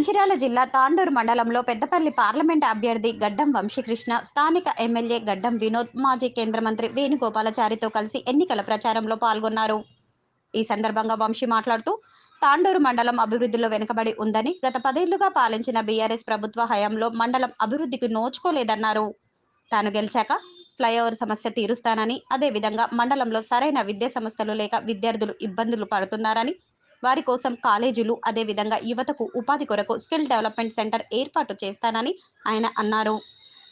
మంచిర్యాల జిల్లా తాండూరు మండలంలో పెద్దపల్లి పార్లమెంట్ అభ్యర్థి గడ్డం వంశీకృష్ణ స్థానిక ఎమ్మెల్యే గడ్డం వినోద్ మాజీ కేంద్ర మంత్రి వేణుగోపాలాచారితో కలిసి ఎన్నికల ప్రచారంలో పాల్గొన్నారు. ఈ సందర్భంగా వంశీ మాట్లాడుతూ తాండూరు మండలం అభివృద్ధిలో వెనుకబడి ఉందని గత పదేళ్ళుగా పాలించిన బీఆర్ఎస్ ప్రభుత్వ హయాంలో మండలం అభివృద్ధికి నోచుకోలేదన్నారు. తాను గెలిచాక ఫ్లైఓవర్ సమస్య తీరుస్తానని అదేవిధంగా మండలంలో సరైన విద్యా సంస్థలు లేక విద్యార్థులు ఇబ్బందులు పడుతున్నారని వారి కోసం కాలేజీలు అదేవిధంగా యువతకు ఉపాధి కొరకు స్కిల్ డెవలప్మెంట్ సెంటర్ ఏర్పాటు చేస్తానని ఆయన అన్నారు.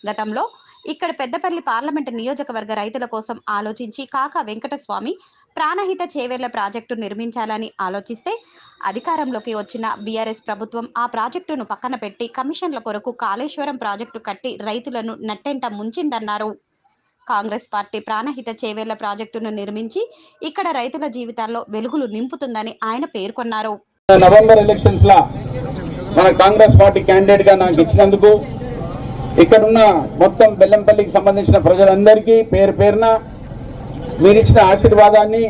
గతంలో ఇక్కడ పెద్దపల్లి పార్లమెంటు నియోజకవర్గ రైతుల కోసం ఆలోచించి కాకా వెంకటస్వామి ప్రాణహిత చేవేళ్ళ ప్రాజెక్టు నిర్మించాలని ఆలోచిస్తే అధికారంలోకి వచ్చిన బీఆర్ఎస్ ప్రభుత్వం ఆ ప్రాజెక్టును పక్కన పెట్టి కమిషన్ల కొరకు కాళేశ్వరం ప్రాజెక్టు కట్టి రైతులను నట్టెంట ముంచిందన్నారు. కాంగ్రెస్ పార్టీ ప్రాణహిత చేవేళ్ళ ప్రాజెక్టును నిర్మించి ఇక్కడ రైతుల జీవితాల్లో వెలుగులు నింపుతుందని ఆయన పేర్కొన్నారు. నవంబర్ ఎలక్షన్స్ లా మన కాంగ్రెస్ పార్టీ క్యాండిడేట్గా నాకు ఇచ్చినందుకు ఇక్కడున్న మొత్తం బెల్లంపల్లికి సంబంధించిన ప్రజలందరికీ పేరు పేరున మీరు ఇచ్చిన ఆశీర్వాదాన్ని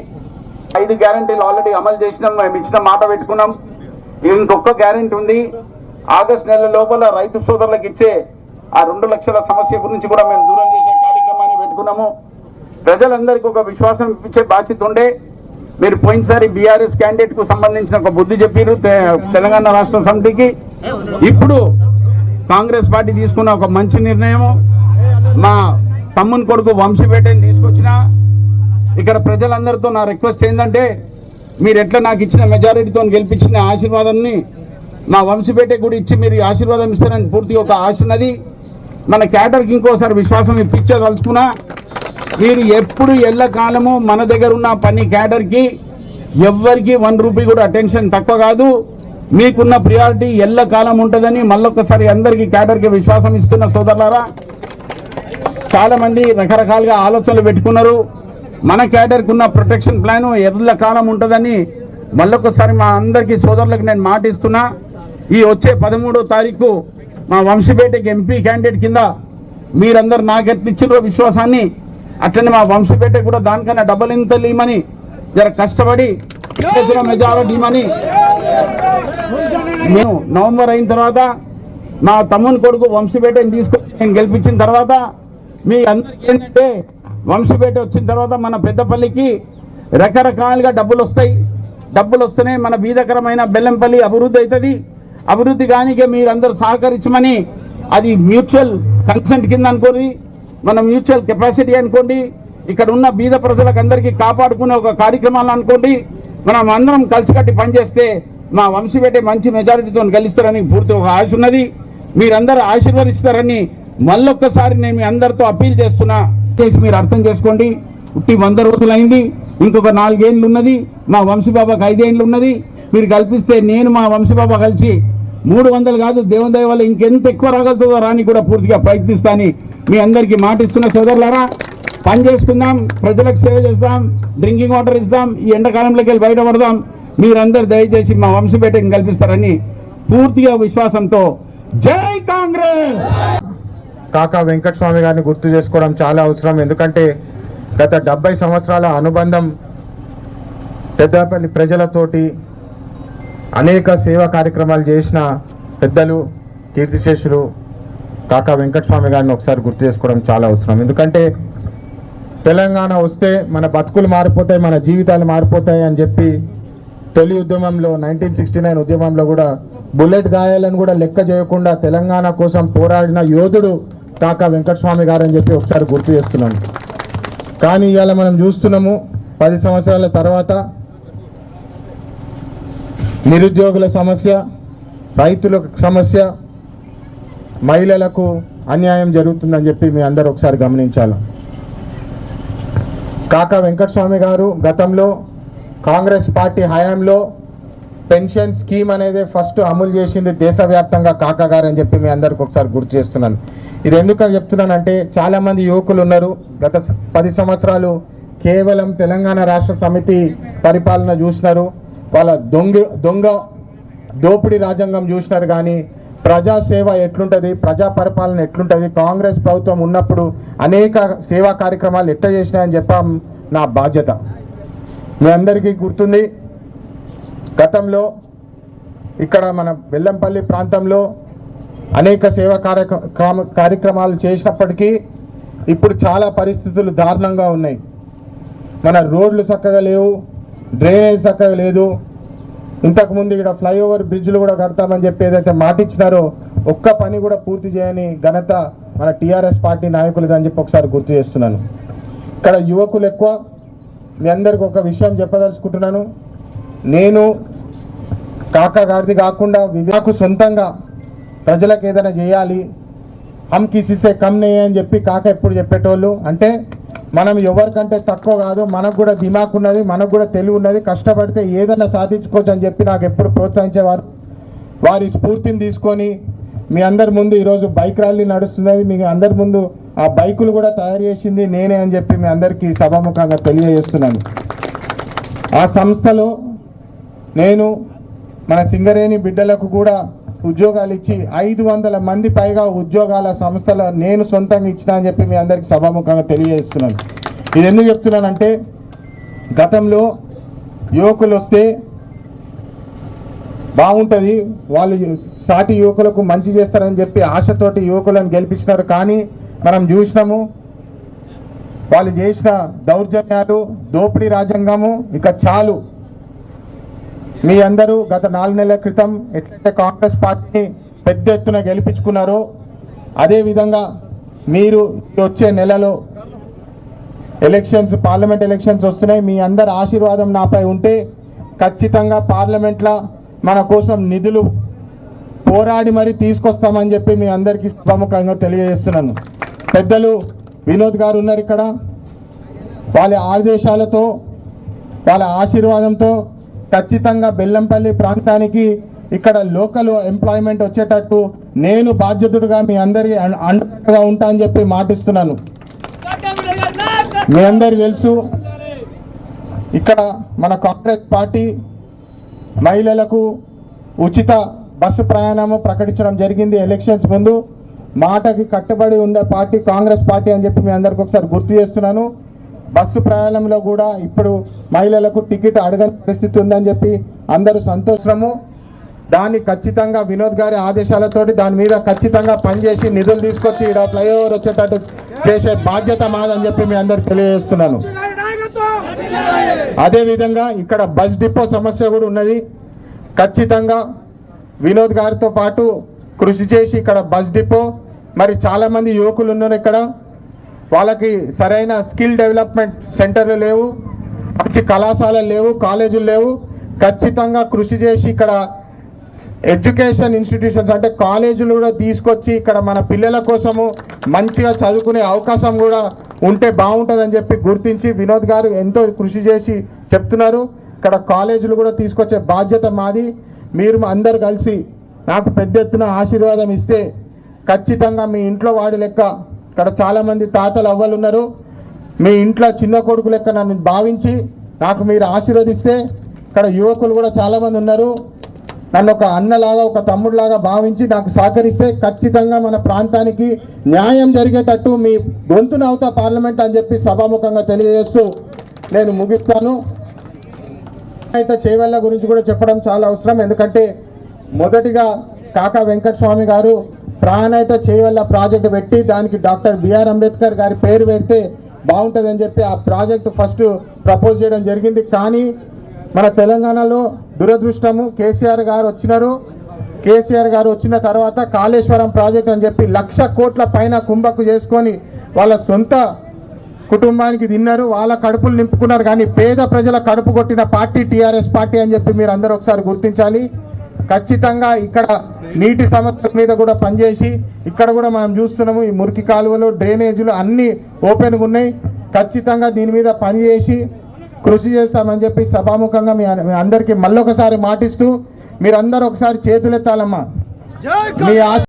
ఐదు గ్యారంటీలు ఆల్రెడీ అమలు చేసినాం మేము ఇచ్చిన మాట పెట్టుకున్నాం. ఇంకొక గ్యారంటీ ఉంది ఆగస్ట్ నెల లోపల రైతు సోదరులకు ఇచ్చే ఆ రెండు లక్షల సమస్య గురించి కూడా మేము దూరం చేసి అనుకున్నాము ప్రజలందరికీ ఒక విశ్వాసం ఇప్పించే బాధ్యత ఉండే. మీరు పోయినసారి బీఆర్ఎస్ క్యాండిడేట్కు సంబంధించిన ఒక బుద్ధి చెప్పారు తెలంగాణ రాష్ట్ర సమితికి. ఇప్పుడు కాంగ్రెస్ పార్టీ తీసుకున్న ఒక మంచి నిర్ణయం. మా తమ్ముని కొడుకు వంశీపేటని తీసుకొచ్చిన ఇక్కడ ప్రజలందరితో నా రిక్వెస్ట్ ఏంటంటే మీరు ఎట్లా నాకు ఇచ్చిన మెజారిటీతో గెలిపించిన ఆశీర్వాదాన్ని మా వంశీపేట కూడా ఇచ్చి మీరు ఆశీర్వాదం ఇస్తారని పూర్తిగా ఒక ఆశ ఉన్నది. మన క్యాటర్కి ఇంకోసారి విశ్వాసం ఇప్పించదలుచుకున్నా మీరు ఎప్పుడు ఎల్లకాలము మన దగ్గర ఉన్న పని క్యాడర్కి ఎవ్వరికి వన్ రూపీ కూడా అటెన్షన్ తక్కువ కాదు. మీకున్న ప్రియారిటీ ఎల్లకాలం ఉంటుందని మళ్ళొక్కసారి అందరికీ క్యాడర్కి విశ్వాసం ఇస్తున్న సోదరులారా చాలామంది రకరకాలుగా ఆలోచనలు పెట్టుకున్నారు. మన క్యాటర్కి ఉన్న ప్రొటెక్షన్ ప్లాన్ ఎల్లకాలం ఉంటుందని మళ్ళొకసారి మా అందరికీ సోదరులకు నేను మాటిస్తున్నా. ఈ వచ్చే పదమూడో తారీఖు మా వంశీపేటకి ఎంపీ క్యాండిడేట్ కింద మీరందరు నాకు ఎట్లా విశ్వాసాన్ని అట్లనే మా వంశీపేట కూడా దానికన్నా డబ్బులు ఇంత ఇవ్వమని జర కష్టపడి మెజారిటీ ఇవ్వమని మేము నవంబర్ అయిన తర్వాత మా తమ్ముని కొడుకు వంశీపేటని తీసుకొని నేను గెలిపించిన తర్వాత మీ అందరికీ ఏంటంటే వంశీపేట వచ్చిన తర్వాత మన పెద్దపల్లికి రకరకాలుగా డబ్బులు వస్తాయి. డబ్బులు వస్తేనే మన బీదకరమైన బెల్లంపల్లి అభివృద్ధి అవుతుంది. అభివృద్ధి కానికే మీరందరూ సహకరించమని అది మ్యూచువల్ కన్సెంట్ కింద అనుకోని మన మ్యూచువల్ కెపాసిటీ అనుకోండి ఇక్కడ ఉన్న బీద ప్రజలకు అందరికీ కాపాడుకునే ఒక కార్యక్రమాలు అనుకోండి మనం అందరం కలిసికట్టి పనిచేస్తే మా వంశీపేట మంచి మెజారిటీతో గెలుస్తారని పూర్తి ఒక ఆశ ఉన్నది. మీరందరూ ఆశీర్వదిస్తారని మళ్ళొక్కసారి నేను మీ అందరితో అప్పీల్ చేస్తున్నా. చేసి మీరు అర్థం చేసుకోండి. పుట్టి వంద రోజులైంది ఇంకొక నాలుగేండ్లు ఉన్నది మా వంశీబాబాకి ఐదేండ్లు ఉన్నది మీరు కల్పిస్తే నేను మా వంశీబాబా కలిసి మూడు వందలు కాదు దేవుని దయ వల్ల ఇంకెంత ఎక్కువ రాగలుగుతుందో రాని కూడా పూర్తిగా ప్రయత్నిస్తాని మీ అందరికీ మాటిస్తున్న సోదరులారా పని చేసుకుందాం ప్రజలకు సేవ చేద్దాం డ్రింకింగ్ వాటర్ ఇస్తాం ఈ ఎండాకాలంలోకి వెళ్ళి బయటపడదాం మీరందరూ దయచేసి మా వంశపేటకి కల్పిస్తారని పూర్తిగా విశ్వాసంతో జై కాంగ్రెస్! కాకా వెంకటస్వామి గారిని గుర్తు చేసుకోవడం చాలా అవసరం. ఎందుకంటే గత డెబ్బై సంవత్సరాల అనుబంధం పెద్దపల్లి ప్రజలతోటి అనేక సేవా కార్యక్రమాలు చేసిన పెద్దలు కీర్తిశేషులు కాకా వెంకటస్వామి గారిని ఒకసారి గుర్తు చేసుకోవడం చాలా అవసరం. ఎందుకంటే తెలంగాణ వస్తే మన బతుకులు మారిపోతాయి మన జీవితాలు మారిపోతాయి అని చెప్పి తొలి ఉద్యమంలో నైన్టీన్ సిక్స్టీ నైన్ ఉద్యమంలో కూడా బుల్లెట్ గాయాలను కూడా లెక్క చేయకుండా తెలంగాణ కోసం పోరాడిన యోధుడు కాకా వెంకటస్వామి గారు అని చెప్పి ఒకసారి గుర్తు చేస్తున్నాను. కానీ ఇవాళ మనం చూస్తున్నాము పది సంవత్సరాల తర్వాత నిరుద్యోగుల సమస్య రైతుల సమస్య మహిళలకు అన్యాయం జరుగుతుందని చెప్పి మీ అందరూ ఒకసారి గమనించాలి. కాకా వెంకటస్వామి గారు గతంలో కాంగ్రెస్ పార్టీ హయాంలో పెన్షన్ స్కీమ్ అనేది ఫస్ట్ అమలు చేసింది దేశవ్యాప్తంగా కాకా గారు అని చెప్పి మీ అందరికి ఒకసారి గుర్తు చేస్తున్నాను. ఇది ఎందుకని చెప్తున్నానంటే చాలామంది యువకులు ఉన్నారు. గత పది సంవత్సరాలు కేవలం తెలంగాణ రాష్ట్ర సమితి పరిపాలన చూసినారు. వాళ్ళ దొంగ దొంగ దోపిడీ రాజ్యాంగం చూసినారు కానీ ప్రజాసేవ ఎట్లుంటుంది ప్రజా పరిపాలన ఎట్లుంటుంది కాంగ్రెస్ ప్రభుత్వం ఉన్నప్పుడు అనేక సేవా కార్యక్రమాలు ఎట్ట చేసినాయని చెప్పాం నా బాధ్యత. మీ అందరికీ గుర్తుంది గతంలో ఇక్కడ మన బెల్లంపల్లి ప్రాంతంలో అనేక సేవా కార్యక్రమ కార్యక్రమాలు చేసినప్పటికీ ఇప్పుడు చాలా పరిస్థితులు దారుణంగా ఉన్నాయి. మన రోడ్లు చక్కగా లేవు డ్రైనేజ్ చక్కగా లేదు. ఇంతకుముందు ఇక్కడ ఫ్లైఓవర్ బ్రిడ్జ్లు కూడా కడతామని చెప్పి ఏదైతే మాటిచ్చినారో ఒక్క పని కూడా పూర్తి చేయని ఘనత మన టీఆర్ఎస్ పార్టీ నాయకులది అని చెప్పి ఒకసారి గుర్తు చేస్తున్నాను. ఇక్కడ యువకులు ఎక్కువ. మీ అందరికి ఒక విషయం చెప్పదలుచుకుంటున్నాను. నేను కాకా గారిది కాకుండా వివేకు సొంతంగా ప్రజలకు ఏదైనా చేయాలి. హమ్ కిసిసే కమ్ నే అని చెప్పి కాక ఎప్పుడు చెప్పేటోళ్ళు. అంటే మనం ఎవరికంటే తక్కువ కాదు మనకు కూడా దిమాక్ ఉన్నది మనకు కూడా తెలివి ఉన్నది కష్టపడితే ఏదైనా సాధించుకోవచ్చు అని చెప్పి నాకు ఎప్పుడు ప్రోత్సహించేవారు. వారి స్ఫూర్తిని తీసుకొని మీ అందరి ముందు ఈరోజు బైక్ ర్యాలీ నడుస్తున్నది. మీ అందరి ముందు ఆ బైకులు కూడా తయారు చేసింది నేనే అని చెప్పి మీ అందరికీ సభాముఖంగా తెలియజేస్తున్నాను. ఆ సంస్థలో నేను మన సింగరేణి బిడ్డలకు కూడా ఉద్యోగాలు ఇచ్చి ఐదు వందల మంది పైగా ఉద్యోగాల సంస్థలు నేను సొంతంగా ఇచ్చిన అని చెప్పి మీ అందరికి సభాముఖంగా తెలియజేస్తున్నాను. ఇది ఎందుకు చెప్తున్నానంటే గతంలో యువకులు వస్తే బాగుంటుంది వాళ్ళు సాటి యువకులకు మంచి చేస్తారని చెప్పి ఆశతోటి యువకులను గెలిపించినారు. కానీ మనం చూసినాము వాళ్ళు చేసిన దౌర్జన్యాలు దోపిడీ రాజ్యాంగము ఇక చాలు. మీ అందరూ గత నాలుగు నెలల క్రితం ఎట్లయితే కాంగ్రెస్ పార్టీని పెద్ద ఎత్తున గెలిపించుకున్నారో అదేవిధంగా మీరు వచ్చే నెలలో ఎలక్షన్స్ పార్లమెంట్ ఎలక్షన్స్ వస్తున్నాయి. మీ అందరి ఆశీర్వాదం నాపై ఉంటే ఖచ్చితంగా పార్లమెంట్లో మన కోసం నిధులు పోరాడి మరి తీసుకొస్తామని చెప్పి మీ అందరికీ ప్రముఖంగా తెలియజేస్తున్నాను. పెద్దలు వినోద్ గారు ఉన్నారు ఇక్కడ. వాళ్ళ ఆదేశాలతో వాళ్ళ ఆశీర్వాదంతో ఖచ్చితంగా బెల్లంపల్లి ప్రాంతానికి ఇక్కడ లోకల్ ఎంప్లాయ్మెంట్ వచ్చేటట్టు నేను బాధ్యతుడుగా మీ అందరి అండగా ఉంటా అని చెప్పి మాటిస్తున్నాను. మీ అందరికి తెలుసు ఇక్కడ మన కాంగ్రెస్ పార్టీ మహిళలకు ఉచిత బస్సు ప్రయాణము ప్రకటించడం జరిగింది ఎలక్షన్స్ ముందు. మాటకి కట్టుబడి ఉండే పార్టీ కాంగ్రెస్ పార్టీ అని చెప్పి మీ అందరికి ఒకసారి గుర్తు చేస్తున్నాను. బస్సు ప్రయాణంలో కూడా ఇప్పుడు మహిళలకు టికెట్ అడగని పరిస్థితి ఉందని చెప్పి అందరూ సంతోషము. దాన్ని ఖచ్చితంగా వినోద్ గారి ఆదేశాలతోటి దాని మీద ఖచ్చితంగా పనిచేసి నిధులు తీసుకొచ్చి ఇక్కడ ఫ్లైఓవర్ వచ్చేటట్టు చేసే బాధ్యత మాదని చెప్పి మీ అందరికి తెలియజేస్తున్నాను. అదేవిధంగా ఇక్కడ బస్ డిపో సమస్య కూడా ఉన్నది. ఖచ్చితంగా వినోద్ గారితో పాటు కృషి చేసి ఇక్కడ బస్ డిపో మరి చాలామంది యువకులు ఉన్నారు ఇక్కడ. వాళ్ళకి సరైన స్కిల్ డెవలప్మెంట్ సెంటర్లు లేవు మంచి కళాశాలలు లేవు కాలేజీలు లేవు. ఖచ్చితంగా కృషి చేసి ఇక్కడ ఎడ్యుకేషన్ ఇన్స్టిట్యూషన్స్ అంటే కాలేజీలు కూడా తీసుకొచ్చి ఇక్కడ మన పిల్లల కోసము మంచిగా చదువుకునే అవకాశం కూడా ఉంటే బాగుంటుందని చెప్పి గుర్తించి వినోద్ గారు ఎంతో కృషి చేసి చెప్తున్నారు. ఇక్కడ కాలేజీలు కూడా తీసుకొచ్చే బాధ్యత మాది. మీరు అందరు కలిసి నాకు పెద్ద ఎత్తున ఆశీర్వాదం ఇస్తే ఖచ్చితంగా మీ ఇంట్లో వాడి లెక్క ఇక్కడ చాలామంది తాతలు అవ్వలు ఉన్నారు. మీ ఇంట్లో చిన్న కొడుకు లెక్క నన్ను భావించి నాకు మీరు ఆశీర్వదిస్తే ఇక్కడ యువకులు కూడా చాలామంది ఉన్నారు. నన్ను ఒక అన్నలాగా ఒక తమ్ముడులాగా భావించి నాకు సహకరిస్తే ఖచ్చితంగా మన ప్రాంతానికి న్యాయం జరిగేటట్టు మీ గొంతునవుతా పార్లమెంట్ అని చెప్పి సభాముఖంగా తెలియజేస్తూ నేను ముగిస్తాను. అయితే చేవెళ్ళ గురించి కూడా చెప్పడం చాలా అవసరం. ఎందుకంటే మొదటిగా కాకా వెంకటస్వామి గారు ప్రాణాయిత చేయవల్ల ప్రాజెక్టు పెట్టి దానికి డాక్టర్ బిఆర్ అంబేద్కర్ గారి పేరు పెడితే బాగుంటుందని చెప్పి ఆ ప్రాజెక్టు ఫస్ట్ ప్రపోజ్ చేయడం జరిగింది. కానీ మన తెలంగాణలో దురదృష్టము కేసీఆర్ గారు వచ్చినారు. కేసీఆర్ గారు వచ్చిన తర్వాత కాళేశ్వరం ప్రాజెక్ట్ అని చెప్పి లక్ష కోట్ల పైన కుంభకు చేసుకొని వాళ్ళ సొంత కుటుంబానికి తిన్నారు. వాళ్ళ కడుపులు నింపుకున్నారు. కానీ పేద ప్రజల కడుపు కొట్టిన పార్టీ టీఆర్ఎస్ పార్టీ అని చెప్పి మీరు అందరూ ఒకసారి గుర్తించాలి. ఖచ్చితంగా ఇక్కడ నీటి సమస్యల మీద కూడా పనిచేసి ఇక్కడ కూడా మనం చూస్తున్నాము ఈ మురికి కాలువలు డ్రైనేజీలు అన్నీ ఓపెన్గా ఉన్నాయి. ఖచ్చితంగా దీని మీద పనిచేసి కృషి చేస్తామని చెప్పి సభాముఖంగా మీ అందరికీ మళ్ళొకసారి మాటిస్తూ మీరందరూ ఒకసారి చేతులెత్తాలమ్మా. మీ ఆశ